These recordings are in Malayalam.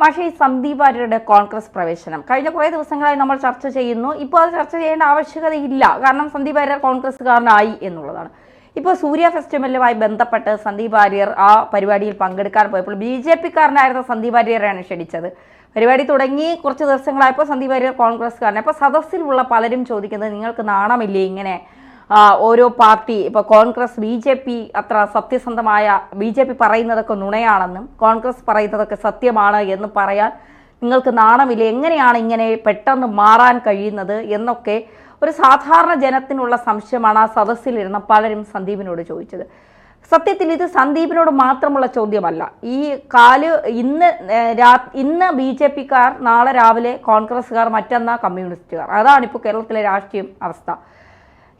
പക്ഷേ സന്ദീപ് വാര്യരുടെ കോൺഗ്രസ് പ്രവേശനം. കഴിഞ്ഞ കുറേ ദിവസങ്ങളായി നമ്മൾ ചർച്ച ചെയ്യുന്നു. ഇപ്പോൾ അത് ചർച്ച ചെയ്യേണ്ട ആവശ്യകതയില്ല. കാരണം സന്ദീപ് വാര്യർ കോൺഗ്രസ്സുകാരനായി എന്നുള്ളതാണ്. ഇപ്പോൾ സൂര്യ ഫെസ്റ്റിവലുമായി ബന്ധപ്പെട്ട് സന്ദീപ് വാര്യർ ആ പരിപാടിയിൽ പങ്കെടുക്കാൻ പോയപ്പോൾ ബി ജെ പിക്കാരനായിരുന്ന സന്ദീപ് വാര്യരെയാണ് ക്ഷണിച്ചത്. പരിപാടി തുടങ്ങി കുറച്ച് ദിവസങ്ങളായപ്പോൾ സന്ദീപ് വാര്യർ കോൺഗ്രസ്സുകാരൻ അപ്പോൾ സദസ്സിലുള്ള പലരും ചോദിക്കുന്നത് നിങ്ങൾക്ക് നാണമില്ലേ ഇങ്ങനെ ഓരോ പാർട്ടി ഇപ്പോൾ കോൺഗ്രസ് ബി ജെ പി അത്ര സത്യസന്ധമായ ബി ജെ പി പറയുന്നതൊക്കെ നുണയാണെന്നും കോൺഗ്രസ് പറയുന്നതൊക്കെ സത്യമാണ് എന്ന് പറയാൻ നിങ്ങൾക്ക് നാണമില്ല. എങ്ങനെയാണ് ഇങ്ങനെ പെട്ടെന്ന് മാറാൻ കഴിയുന്നത് എന്നൊക്കെ ഒരു സാധാരണ ജനത്തിനുള്ള സംശയമാണ് ആ സദസ്സിലിരുന്ന പലരും സന്ദീപിനോട് ചോദിച്ചത്. സത്യത്തിൽ ഇത് സന്ദീപിനോട് മാത്രമുള്ള ചോദ്യമല്ല. ഈ കാൽ ഇന്ന് രാ- ഇന്ന് ബി ജെ പിക്കാർ നാളെ രാവിലെ കോൺഗ്രസ്സുകാർ മറ്റന്നാ കമ്മ്യൂണിസ്റ്റുകാർ. അതാണ് ഇപ്പോൾ കേരളത്തിലെ രാഷ്ട്രീയം അവസ്ഥ.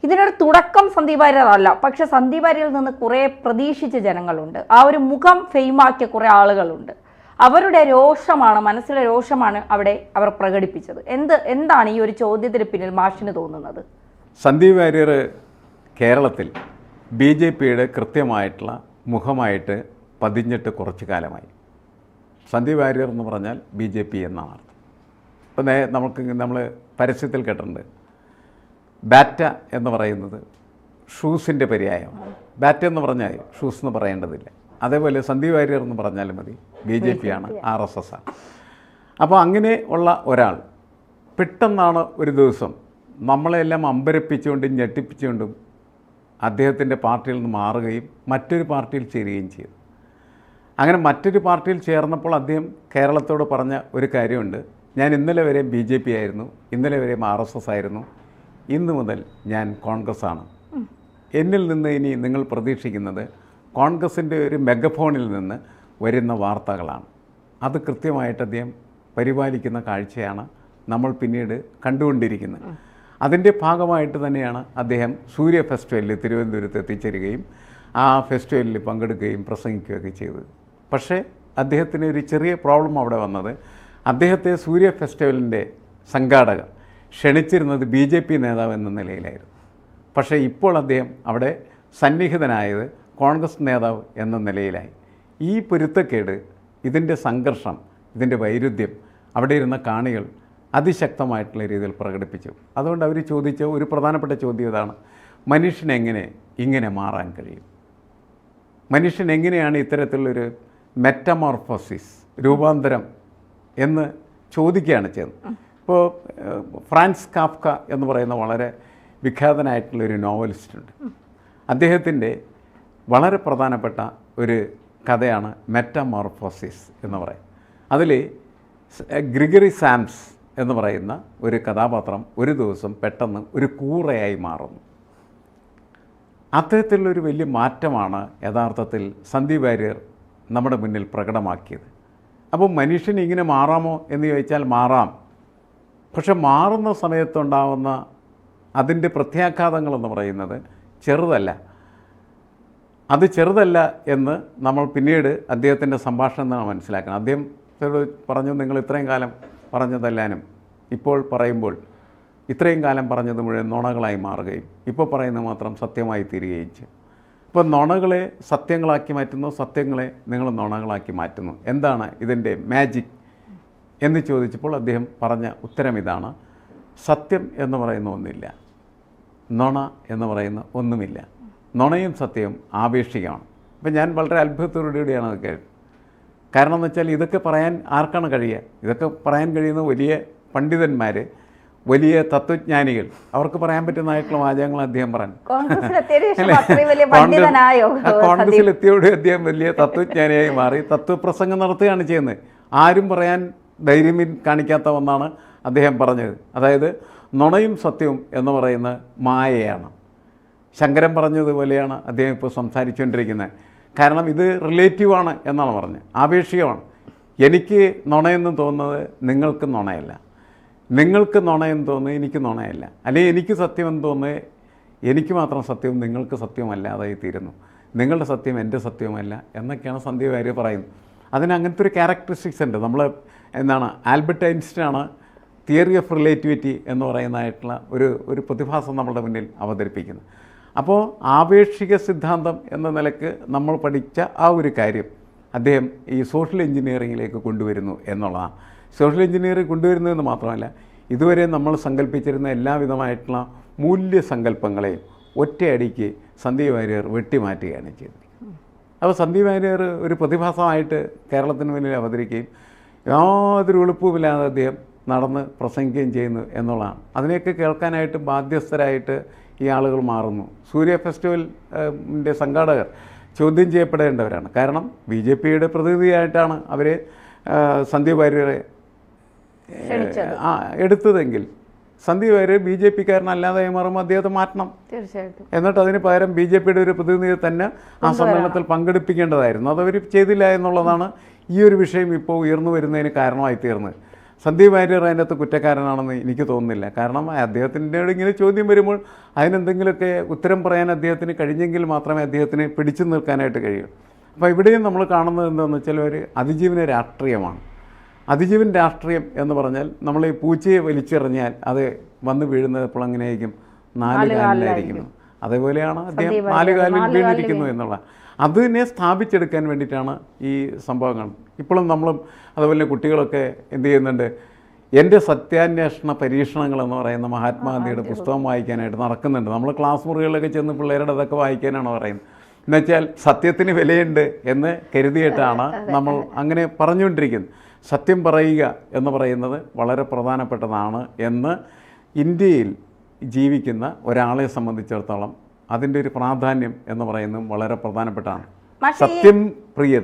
ഇതിനൊരു തുടക്കം സന്ദീപ് അല്ല. പക്ഷെ സന്ദീപ് നിന്ന് കുറേ പ്രതീക്ഷിച്ച ജനങ്ങളുണ്ട്. ആ ഒരു മുഖം ഫെയിമാക്കിയ കുറേ ആളുകളുണ്ട്. അവരുടെ രോഷമാണ് മനസ്സിലെ രോഷമാണ് അവിടെ അവർ പ്രകടിപ്പിച്ചത്. എന്ത് എന്താണ് ഈ ഒരു ചോദ്യത്തിന് പിന്നിൽ മാഷിന് തോന്നുന്നത്? സന്ദീപ് വാര്യർ കേരളത്തിൽ ബി ജെ പിയുടെ കൃത്യമായിട്ടുള്ള മുഖമായിട്ട് പതിഞ്ഞിട്ട് കുറച്ച് കാലമായി. സന്ദീപ് വാര്യർ എന്ന് പറഞ്ഞാൽ ബി ജെ പി എന്നാണ് അർത്ഥം. ഇപ്പം നമുക്ക് നമ്മൾ പരസ്യത്തിൽ കേട്ടിട്ടുണ്ട്. ബാറ്റ എന്ന് പറയുന്നത് ഷൂസിന്റെ പര്യായമാണ് ബാറ്റ എന്ന് പറഞ്ഞാൽ ഷൂസ് എന്ന് പറയേണ്ടതില്ല. അതേപോലെ സന്ദീപ് വാര്യർ എന്ന് പറഞ്ഞാലും മതി. ബി ജെ പി ആണ് ആർ എസ് എസ് ആണ്. അപ്പോൾ അങ്ങനെ ഉള്ള ഒരാൾ പെട്ടെന്നാണ് ഒരു ദിവസം നമ്മളെല്ലാം അമ്പരപ്പിച്ചുകൊണ്ടും ഞെട്ടിപ്പിച്ചുകൊണ്ടും അദ്ദേഹത്തിന്റെ പാർട്ടിയിൽ നിന്ന് മാറുകയും മറ്റൊരു പാർട്ടിയിൽ ചേരുകയും ചെയ്തു. അങ്ങനെ മറ്റൊരു പാർട്ടിയിൽ ചേർന്നപ്പോൾ അദ്ദേഹം കേരളത്തോട് പറഞ്ഞ ഒരു കാര്യമുണ്ട്. ഞാൻ ഇന്നലെ വരെ ബി ജെ പി ആയിരുന്നു ഇന്നലെ വരെ ആർ എസ് എസ് ആയിരുന്നു. ഇന്ന് മുതൽ ഞാൻ കോൺഗ്രസ് ആണ് എന്നിൽ നിന്ന് ഇനി നിങ്ങൾ പ്രതീക്ഷിക്കുന്നത് കോൺഗ്രസിന്റെ ഒരു മെഗഫോണിൽ നിന്ന് വരുന്ന വാർത്തകളാണ്. അത് കൃത്യമായിട്ട് അദ്ദേഹം പരിപാലിക്കുന്ന കാഴ്ചയാണ് നമ്മൾ പിന്നീട് കണ്ടുകൊണ്ടിരിക്കുന്നത്. അതിന്റെ ഭാഗമായിട്ട് തന്നെയാണ് അദ്ദേഹം സൂര്യ ഫെസ്റ്റിവലിൽ തിരുവനന്തപുരത്ത് എത്തിച്ചേരുകയും ആ ഫെസ്റ്റിവലിൽ പങ്കെടുക്കുകയും പ്രസംഗിക്കുകയൊക്കെ ചെയ്തത്. പക്ഷേ അദ്ദേഹത്തിന് ഒരു ചെറിയ പ്രോബ്ലം അവിടെ വന്നത്. അദ്ദേഹത്തെ സൂര്യ ഫെസ്റ്റിവലിന്റെ സംഘാടകർ ക്ഷണിച്ചിരുന്നത് ബി ജെ പി നേതാവ് എന്ന നിലയിലായിരുന്നു. പക്ഷേ ഇപ്പോൾ അദ്ദേഹം അവിടെ സന്നിഹിതനായത് കോൺഗ്രസ് നേതാവ് എന്ന നിലയിലായി. ഈ പൊരുത്തക്കേട് ഇതിന്റെ സംഘർഷം ഇതിന്റെ വൈരുദ്ധ്യം അവിടെ ഇരുന്ന കാണികൾ അതിശക്തമായിട്ടുള്ള രീതിയിൽ പ്രകടിപ്പിച്ചു. അതുകൊണ്ട് അവർ ചോദിച്ച ഒരു പ്രധാനപ്പെട്ട ചോദ്യം ഇതാണ്. മനുഷ്യനെങ്ങനെ ഇങ്ങനെ മാറാൻ കഴിയും? മനുഷ്യൻ എങ്ങനെയാണ് ഇത്തരത്തിലുള്ളൊരു മെറ്റമോർഫോസിസ് രൂപാന്തരം എന്ന് ചോദിക്കുകയാണ് ചെയ്യുന്നത്. ഇപ്പോൾ ഫ്രാൻസ് കാഫ്ക എന്ന് പറയുന്ന വളരെ വിഖ്യാതനായിട്ടുള്ളൊരു നോവലിസ്റ്റ് ഉണ്ട് അദ്ദേഹത്തിന്റെ വളരെ പ്രധാനപ്പെട്ട ഒരു കഥയാണ് മെറ്റമോർഫോസിസ് എന്ന് പറയും അതിൽ ഗ്രിഗറി സാംസ് എന്ന് പറയുന്ന ഒരു കഥാപാത്രം ഒരു ദിവസം പെട്ടെന്ന് ഒരു കൂറയായി മാറുന്നു. അത്തരത്തിലുള്ളൊരു വലിയ മാറ്റമാണ് യഥാർത്ഥത്തിൽ സന്ദീപ് വാര്യർ നമ്മുടെ മുന്നിൽ പ്രകടമാക്കിയത്. അപ്പോൾ മനുഷ്യൻ ഇങ്ങനെ മാറാമോ എന്ന് ചോദിച്ചാൽ മാറാം. പക്ഷെ മാറുന്ന സമയത്തുണ്ടാവുന്ന അതിന്റെ പ്രത്യാഘാതങ്ങളെന്ന് പറയുന്നത് ചെറുതല്ല. അത് ചെറുതല്ല എന്ന് നമ്മൾ പിന്നീട് അദ്ദേഹത്തിന്റെ സംഭാഷണം നമ്മൾ മനസ്സിലാക്കണം. അദ്ദേഹം പറഞ്ഞു നിങ്ങൾ ഇത്രയും കാലം പറഞ്ഞതെല്ലാനും ഇപ്പോൾ പറയുമ്പോൾ ഇത്രയും കാലം പറഞ്ഞത് മുഴുവൻ നുണകളായി മാറുകയും ഇപ്പോൾ പറയുന്നത് മാത്രം സത്യമായി തീരുകയും ചെയ്യും. ഇപ്പോൾ നുണകളെ സത്യങ്ങളാക്കി മാറ്റുന്നു സത്യങ്ങളെ നിങ്ങൾ നുണകളാക്കി മാറ്റുന്നു. എന്താണ് ഇതിന്റെ മാജിക് എന്ന് ചോദിച്ചപ്പോൾ അദ്ദേഹം പറഞ്ഞ ഉത്തരം ഇതാണ്. സത്യം എന്ന് പറയുന്ന ഒന്നില്ല. നുണ എന്ന് പറയുന്ന ഒന്നുമില്ല. നുണയും സത്യവും ആപേക്ഷികമാണ്. അപ്പം ഞാൻ വളരെ അത്ഭുതത്തോടുകൂടിയാണ് അത് കേട്ടത്. കാരണം എന്ന് വെച്ചാൽ ഇതൊക്കെ പറയാൻ ആർക്കാണ് കഴിയുക? ഇതൊക്കെ പറയാൻ കഴിയുന്ന വലിയ പണ്ഡിതന്മാർ വലിയ തത്വജ്ഞാനികൾ. അവർക്ക് പറയാൻ പറ്റുന്നതായിട്ടുള്ള വാചകങ്ങൾ അദ്ദേഹം പറഞ്ഞു കോൺഗ്രസിലെത്തിയതിനു ശേഷം അല്ലേ? അത്രയും വലിയ കോൺഗ്രസ്- പണ്ഡിതനായോ ആ, കോൺഗ്രസിൽ എത്തിയോടെ അദ്ദേഹം വലിയ തത്വജ്ഞാനിയായി മാറി. തത്വപ്രസംഗം നടത്തുകയാണ് ചെയ്യുന്നത്. ആരും പറയാൻ ധൈര്യം കാണിക്കാത്ത ഒന്നാണ് അദ്ദേഹം പറഞ്ഞത്. അതായത് നുണയും സത്യവും എന്ന് പറയുന്ന മായയാണ്. ശങ്കരൻ പറഞ്ഞതുപോലെയാണ് അദ്ദേഹം ഇപ്പോൾ സംസാരിച്ചുകൊണ്ടിരിക്കുന്നത്. കാരണം ഇത് റിലേറ്റീവാണ് എന്നാണ് പറഞ്ഞത്. ആപേക്ഷികമാണ്. എനിക്ക് നുണയെന്ന് തോന്നുന്നത് നിങ്ങൾക്ക് നുണയല്ല. നിങ്ങൾക്ക് നുണയെന്ന് തോന്നുന്നത് എനിക്ക് നുണയല്ല. അല്ലെങ്കിൽ എനിക്ക് സത്യമെന്ന് തോന്നുന്നത് എനിക്ക് മാത്രം സത്യവും നിങ്ങൾക്ക് സത്യവുമല്ലാതായി തീരുന്നു. നിങ്ങളുടെ സത്യം എന്റെ സത്യവുമല്ല എന്നൊക്കെയാണ് സന്ധ്യ വാര്യർ പറയുന്നത്. അതിന് അങ്ങനത്തെ ഒരു ക്യാരക്ടറിസ്റ്റിക്സ് ഉണ്ട്. നമ്മൾ എന്താണ് ആൽബർട്ട് ഐൻസ്റ്റീനാണ് തിയറി ഓഫ് റിലേറ്റിവിറ്റി എന്ന് പറയുന്നതായിട്ടുള്ള ഒരു ഒരു പ്രതിഭാസം നമ്മളുടെ മുന്നിൽ അവതരിപ്പിക്കുന്നത്. അപ്പോൾ ആപേക്ഷിക സിദ്ധാന്തം എന്ന നിലയ്ക്ക് നമ്മൾ പഠിച്ച ആ ഒരു കാര്യം അദ്ദേഹം ഈ സോഷ്യൽ എഞ്ചിനീയറിങ്ങിലേക്ക് കൊണ്ടുവരുന്നു എന്നുള്ളതാണ്. സോഷ്യൽ എഞ്ചിനീയറിംഗ് കൊണ്ടുവരുന്നു എന്ന് മാത്രമല്ല ഇതുവരെ നമ്മൾ സങ്കല്പിച്ചിരുന്ന എല്ലാവിധമായിട്ടുള്ള മൂല്യസങ്കല്പങ്ങളെയും ഒറ്റയടിക്ക് സന്ദീപ് വാര്യർ വെട്ടിമാറ്റുകയാണ് ചെയ്തത് അപ്പോൾ സന്ദീപ് വാര്യർ ഒരു പ്രതിഭാസമായിട്ട് കേരളത്തിന് മുന്നിൽ അവതരിക്കുകയും യാതൊരു എളുപ്പമില്ലാതെ അദ്ദേഹം നടന്ന് പ്രസംഗിക്കുകയും ചെയ്യുന്നു എന്നുള്ളതാണ്. അതിനെയൊക്കെ കേൾക്കാനായിട്ട് ബാധ്യസ്ഥരായിട്ട് ഈ ആളുകൾ മാറുന്നു. സൂര്യ ഫെസ്റ്റിവലിന്റെ സംഘാടകർ ചോദ്യം ചെയ്യപ്പെടേണ്ടവരാണ്. കാരണം ബി ജെ പിയുടെ പ്രതിനിധിയായിട്ടാണ് അവർ സന്ദീപ് വാര്യരെ എടുത്തതെങ്കിൽ സന്ദീപ് വാര്യർ ബി ജെ പിക്കാരനല്ലാതെ മാറുമ്പോൾ അദ്ദേഹത്തെ മാറ്റണം. തീർച്ചയായിട്ടും. എന്നിട്ട് അതിന് പകരം ബി ജെ പിയുടെ ഒരു പ്രതിനിധിയെ തന്നെ ആ സമ്മേളനത്തിൽ പങ്കെടുപ്പിക്കേണ്ടതായിരുന്നു. അതവർ ചെയ്തില്ല എന്നുള്ളതാണ് ഈ ഒരു വിഷയം ഇപ്പോൾ ഉയർന്നു വരുന്നതിന് കാരണമായി തീർന്നത് സന്ദീപ് വാര്യർ അതിനകത്ത് കുറ്റക്കാരനാണെന്ന് എനിക്ക് തോന്നുന്നില്ല. കാരണം അദ്ദേഹത്തിന്റെ ഇങ്ങനെ ചോദ്യം വരുമ്പോൾ അതിനെന്തെങ്കിലുമൊക്കെ ഉത്തരം പറയാൻ അദ്ദേഹത്തിന് കഴിഞ്ഞെങ്കിൽ മാത്രമേ അദ്ദേഹത്തിന് പിടിച്ചു നിൽക്കാനായിട്ട് കഴിയൂ. അപ്പോൾ ഇവിടെയും നമ്മൾ കാണുന്നത് എന്താണെന്ന് വെച്ചാൽ ഒരു അതിജീവന രാഷ്ട്രീയമാണ്. അതിജീവൻ രാഷ്ട്രീയം എന്ന് പറഞ്ഞാൽ നമ്മൾ ഈ പൂച്ചയെ വലിച്ചെറിഞ്ഞാൽ അത് വന്ന് വീഴുന്നത് ഇപ്പോൾ അങ്ങനെയായിരിക്കും? നാല് കാലിലായിരിക്കുന്നു അതേപോലെയാണ് അദ്ദേഹം നാല് കാലിൽ വീണിരിക്കുന്നു എന്നുള്ള. അതിനെ സ്ഥാപിച്ചെടുക്കാൻ വേണ്ടിയിട്ടാണ് ഈ സംഭവങ്ങൾ. ഇപ്പോഴും നമ്മളും അതുപോലെ കുട്ടികളൊക്കെ എന്ത് ചെയ്യുന്നുണ്ട്? എന്റെ സത്യാന്വേഷണ പരീക്ഷണങ്ങൾ എന്ന് പറയുന്ന മഹാത്മാഗാന്ധിയുടെ പുസ്തകം വായിക്കാനായിട്ട് നടക്കുന്നുണ്ട്. നമ്മൾ ക്ലാസ് മുറികളിലൊക്കെ ചെന്ന് പിള്ളേരുടെ അതൊക്കെ വായിക്കാനാണ് പറയുന്നത്. എന്നുവെച്ചാൽ സത്യത്തിന് വിലയുണ്ട് എന്ന് കരുതിയിട്ടാണ് നമ്മൾ അങ്ങനെ പറഞ്ഞുകൊണ്ടിരിക്കുന്നത്. സത്യം പറയുക എന്ന് പറയുന്നത് വളരെ പ്രധാനപ്പെട്ടതാണ് എന്ന് ഇന്ത്യയിൽ ജീവിക്കുന്ന ഒരാളെ സംബന്ധിച്ചിടത്തോളം അതിന്റെ ഒരു പ്രാധാന്യം എന്ന് പറയുന്നത് വളരെ പ്രധാനപ്പെട്ടതാണ് സത്യം പ്രിയ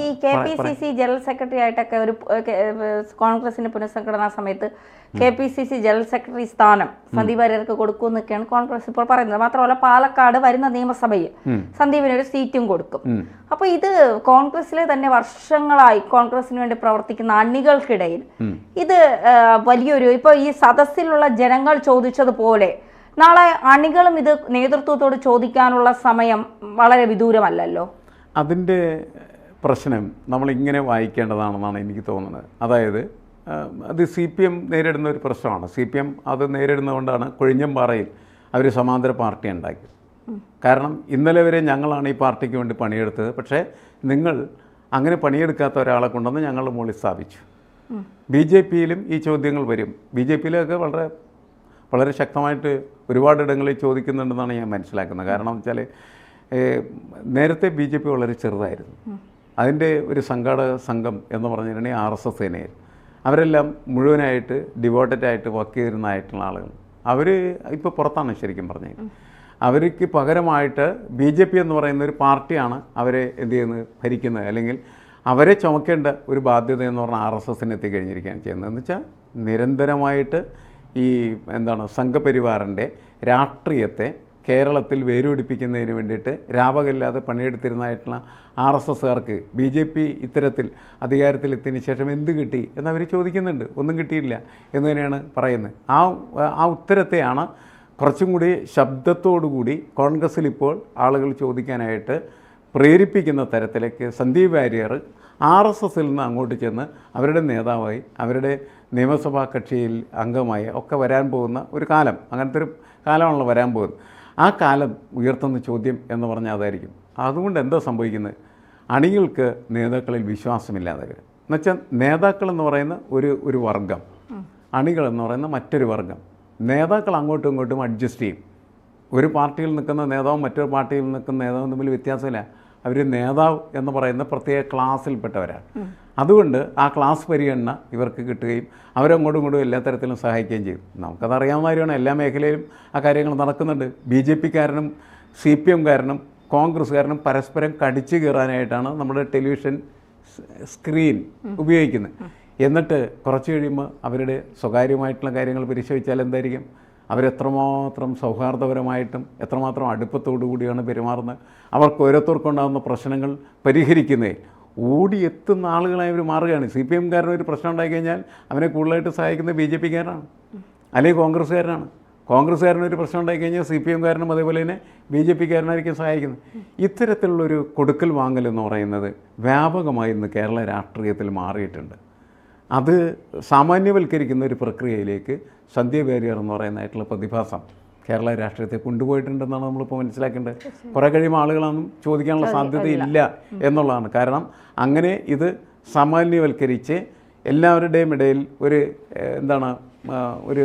ഈ K P C C general secretary ആയിട്ടൊക്കെ ഒരു കോൺഗ്രസിന്റെ പുനഃസംഘടനാ സമയത്ത് K P C C general secretary Sandeep Sandeep വാര്യർക്ക് കൊടുക്കുമെന്നൊക്കെയാണ് Congress ഇപ്പോൾ പറയുന്നത്. മാത്രമല്ല പാലക്കാട് വരുന്ന നിയമസഭയിൽ സന്ദീപിന് ഒരു സീറ്റും കൊടുക്കും. അപ്പൊ അപ്പോൾ ഇത് കോൺഗ്രസിലെ തന്നെ വർഷങ്ങളായി കോൺഗ്രസിന് വേണ്ടി പ്രവർത്തിക്കുന്ന അണികൾക്കിടയിൽ ഇത് വലിയൊരു ഇപ്പൊ ഈ സദസ്സിലുള്ള ജനങ്ങൾ ചോദിച്ചതുപോലെ നാളെ അണികളും ഇത് നേതൃത്വത്തോട് ചോദിക്കാനുള്ള സമയം വളരെ വിദൂരമല്ലല്ലോ? അതിന്റെ പ്രശ്നം നമ്മളിങ്ങനെ വായിക്കേണ്ടതാണെന്നാണ് എനിക്ക് തോന്നുന്നത്. അതായത് അത് സി പി എം നേരിടുന്ന ഒരു പ്രശ്നമാണ്. സി പി എം അത് നേരിടുന്നതുകൊണ്ടാണ് കൊഴിഞ്ഞമ്പാറയിൽ അവർ സമാന്തര പാർട്ടി ഉണ്ടാക്കി കാരണം ഇന്നലെ വരെ ഞങ്ങളാണ് ഈ പാർട്ടിക്ക് വേണ്ടി പണിയെടുത്തത്. പക്ഷേ നിങ്ങൾ അങ്ങനെ പണിയെടുക്കാത്ത ഒരാളെ കൊണ്ടുവന്ന് ഞങ്ങൾ മുകളിൽ സ്ഥാപിച്ചു. ബി ജെ പിയിലും ഈ ചോദ്യങ്ങൾ വരും. ബി ജെ പിയിലൊക്കെ വളരെ വളരെ ശക്തമായിട്ട് ഒരുപാടിടങ്ങളിൽ ചോദിക്കുന്നുണ്ടെന്നാണ് ഞാൻ മനസ്സിലാക്കുന്നത്. കാരണം വെച്ചാൽ നേരത്തെ ബി ജെ പി വളരെ ചെറുതായിരുന്നു. അതിന്റെ ഒരു സംഘാടക സംഘം എന്ന് പറഞ്ഞിട്ടുണ്ടെങ്കിൽ ആർ എസ് എസ് സേനയിൽ. അവരെല്ലാം മുഴുവനായിട്ട് ഡിവോട്ടഡ് ആയിട്ട് വർക്ക് ചെയ്തിരുന്നതായിട്ടുള്ള ആളുകൾ. അവർ ഇപ്പോൾ പുറത്താണ് ശരിക്കും പറഞ്ഞത് അവർക്ക് പകരമായിട്ട് ബി ജെ പി എന്ന് പറയുന്ന ഒരു പാർട്ടിയാണ് അവരെ എന്ത് ചെയ്യുന്നത്? ഭരിക്കുന്നത്. അല്ലെങ്കിൽ അവരെ ചുമക്കേണ്ട ഒരു ബാധ്യത എന്ന് പറഞ്ഞാൽ ആർ എസ് എസിന് എത്തിക്കഴിഞ്ഞിരിക്കുകയാണ് ചെയ്യുന്നത്. എന്ന് വെച്ചാൽ നിരന്തരമായിട്ട് ഈ എന്താണ് സംഘപരിവാറിന്റെ രാഷ്ട്രീയത്തെ കേരളത്തിൽ വേരുപിടിപ്പിക്കുന്നതിന് വേണ്ടിയിട്ട് രാപകല്ലാതെ പണിയെടുത്തിരുന്നതായിട്ടുള്ള ആർ എസ് എസ്സുകാർക്ക് ബി ജെ പി ഇത്തരത്തിൽ അധികാരത്തിലെത്തിയതിന് ശേഷം എന്ത് കിട്ടി എന്നവർ ചോദിക്കുന്നുണ്ട്. ഒന്നും കിട്ടിയില്ല എന്ന് തന്നെയാണ് പറയുന്നത്. ആ ആ ഉത്തരത്തെയാണ് കുറച്ചും കൂടി ശബ്ദത്തോടുകൂടി കോൺഗ്രസ്സിൽ ഇപ്പോൾ ആളുകൾ ചോദിക്കാനായിട്ട് പ്രേരിപ്പിക്കുന്ന തരത്തിലേക്ക് സന്ദീപ് വാര്യർ ആർ എസ് എസിൽ നിന്ന് അങ്ങോട്ട് ചെന്ന് അവരുടെ നേതാവായി അവരുടെ നിയമസഭാ കക്ഷിയിൽ അംഗമായി ഒക്കെ വരാൻ പോകുന്ന ഒരു കാലം. അങ്ങനത്തെ ഒരു കാലമാണല്ലോ വരാൻ പോകുന്നത്. ആ കാലം ഉയർത്തുന്ന ചോദ്യം എന്ന് പറഞ്ഞാൽ അതായിരിക്കും. അതുകൊണ്ട് എന്താ സംഭവിക്കുന്നത്? അണികൾക്ക് നേതാക്കളിൽ വിശ്വാസമില്ലാതെ വരും എന്നുവെച്ചാൽ നേതാക്കൾ എന്ന് പറയുന്ന ഒരു ഒരു വർഗം. അണികൾ എന്ന് പറയുന്ന മറ്റൊരു വർഗം. നേതാക്കൾ അങ്ങോട്ടും ഇങ്ങോട്ടും അഡ്ജസ്റ്റ് ചെയ്യും. ഒരു പാർട്ടിയിൽ നിൽക്കുന്ന നേതാവും മറ്റൊരു പാർട്ടിയിൽ നിൽക്കുന്ന നേതാവും തമ്മിൽ വ്യത്യാസമില്ല. അവർ നേതാവ് എന്ന് പറയുന്ന പ്രത്യേക ക്ലാസ്സിൽപ്പെട്ടവരാണ്. അതുകൊണ്ട് ആ ക്ലാസ് പരിഗണന ഇവർക്ക് കിട്ടുകയും അവരങ്ങോട്ടും ഇങ്ങോട്ടും എല്ലാ തരത്തിലും സഹായിക്കുകയും ചെയ്യും. നമുക്കത് അറിയാവുന്ന കാര്യമാണ്. എല്ലാ മേഖലയിലും ആ കാര്യങ്ങൾ നടക്കുന്നുണ്ട്. ബി ജെ പിക്കാരനും സി പി എംകാരനും കോൺഗ്രസ്സുകാരനും പരസ്പരം കടിച്ചു കയറാനായിട്ടാണ് നമ്മുടെ ടെലിവിഷൻ സ്ക്രീൻ ഉപയോഗിക്കുന്നത്. എന്നിട്ട് കുറച്ച് കഴിയുമ്പോൾ അവരുടെ സ്വകാര്യമായിട്ടുള്ള കാര്യങ്ങൾ പരിശോധിച്ചാൽ എന്തായിരിക്കും? അവരെത്രമാത്രം സൗഹാർദ്ദപരമായിട്ടും എത്രമാത്രം അടുപ്പത്തോടു കൂടിയാണ് പെരുമാറുന്നത്? അവർക്ക് ഓരോരുത്തർക്കുണ്ടാകുന്ന പ്രശ്നങ്ങൾ പരിഹരിക്കുന്നേ ഓടിയെത്തുന്ന ആളുകളായി അവർ മാറുകയാണ്. സി പി എംകാരന് ഒരു പ്രശ്നം ഉണ്ടായി കഴിഞ്ഞാൽ അവനെ കൂടുതലായിട്ട് സഹായിക്കുന്നത് ബി ജെ പിക്കാരനാണ് അല്ലെങ്കിൽ കോൺഗ്രസ്സുകാരനാണ് കോൺഗ്രസ്സുകാരന് ഒരു പ്രശ്നം ഉണ്ടായി കഴിഞ്ഞാൽ സി പി എംകാരനും അതേപോലെ തന്നെ ബി ജെ പിക്കാരനായിരിക്കും സഹായിക്കുന്നത്. ഇത്തരത്തിലുള്ളൊരു കൊടുക്കൽ വാങ്ങൽ എന്ന് പറയുന്നത് വ്യാപകമായി ഇന്ന് കേരള രാഷ്ട്രീയത്തിൽ മാറിയിട്ടുണ്ട്. അത് സാമാന്യവൽക്കരിക്കുന്ന ഒരു പ്രക്രിയയിലേക്ക് സന്ധ്യ വാര്യർ എന്ന് പറയുന്നതായിട്ടുള്ള പ്രതിഭാസം കേരള രാഷ്ട്രീയത്തെ കൊണ്ടുപോയിട്ടുണ്ടെന്നാണ് നമ്മളിപ്പോൾ മനസ്സിലാക്കേണ്ടത്. കുറേ കഴിയുമ്പോൾ ആളുകളൊന്നും ചോദിക്കാനുള്ള സാധ്യതയില്ല എന്നുള്ളതാണ്. കാരണം അങ്ങനെ ഇത് സാമാന്യവൽക്കരിച്ച് എല്ലാവരുടെയും ഇടയിൽ ഒരു എന്താണ് ഒരു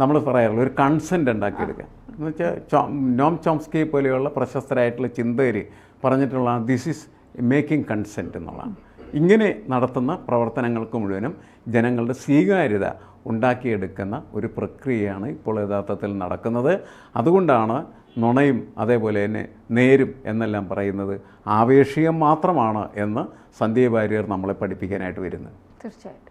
നമ്മൾ പറയാറുള്ള ഒരു കൺസെന്റ് ഉണ്ടാക്കിയെടുക്കുക. എന്ന് വെച്ചാൽ നോം ചോംസ്കി പോലെയുള്ള പ്രശസ്തരായിട്ടുള്ള ചിന്തകർ പറഞ്ഞിട്ടുള്ള ദിസ് ഈസ് മേക്കിംഗ് കൺസെന്റ് എന്നുള്ളതാണ്. ഇങ്ങനെ നടത്തുന്ന പ്രവർത്തനങ്ങൾക്ക് മുഴുവനും ജനങ്ങളുടെ സ്വീകാര്യത ഉണ്ടാക്കിയെടുക്കുന്ന ഒരു പ്രക്രിയയാണ് ഇപ്പോൾ യഥാർത്ഥത്തിൽ നടക്കുന്നത്. അതുകൊണ്ടാണ് നുണയും അതേപോലെ തന്നെ നേരും എന്നെല്ലാം പറയുന്നത് ആവേശീയം മാത്രമാണ് എന്ന് സന്ധ്യ വാര്യർ നമ്മളെ പഠിപ്പിക്കാനായിട്ട് വരുന്നത്. തീർച്ചയായിട്ടും